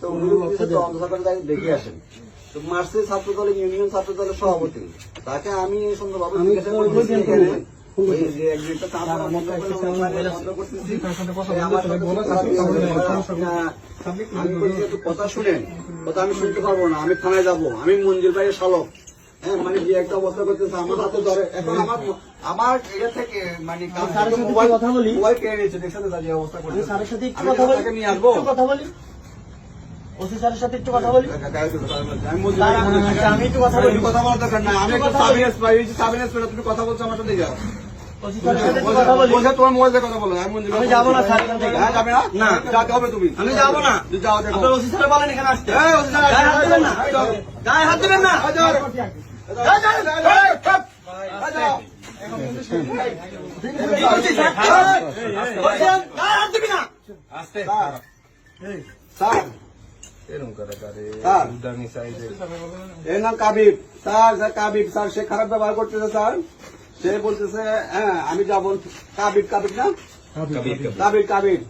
তো উনি তো অন্ধকার তাকে দেখে আসেন। তো ছাত্র দলের ইউনিয়ন ছাত্র দলের সভাপতি তাকে আমি সুন্দরভাবে জিজ্ঞাসা কথা শুনেন। কথা আমি শুনতে পারব না আমি থানায় যাব। আমি মঞ্জুর ভাইয়ের শালক। মানে যে একটা অবস্থা করতেছে আমার হাতে ধরে। এখন আমার আমার এটা থেকে মানে মোবাইল কথা বলি। মোবাইল কেড়ে নিয়েছে দেখছেন তো যে অবস্থা করতেছে। স্যারের সাথে একটু আমি কথা বলি। নিয়ে আসব? একটু কথা বলি। ওসি স্যারের সাথে একটু কথা বলি। আমি একটু কথা বলি। কথা বলার দরকার আমি একটু একটু কথা বলি। সাবিনেস পাই সাবিনেস পেলে তুমি কথা বলছো আমার সাথে যাও। আমি যাব না স্যার থেকে। হ্যাঁ যাবে না? না। যাতে হবে তুমি। আমি যাব না। যাও দেখো। ওসি স্যার বলেন এখানে আসতে। গায়ে হাত দিবেন না? গায়ে হাত দিবেন না? এর নাম Kabib. Sir sir Kabib. Sir সে খারাপ ব্যবহার করতেছে স্যার। সে বলতেছে হ্যাঁ আমি যাব কাবির কাবির না? কাবির কাবিব।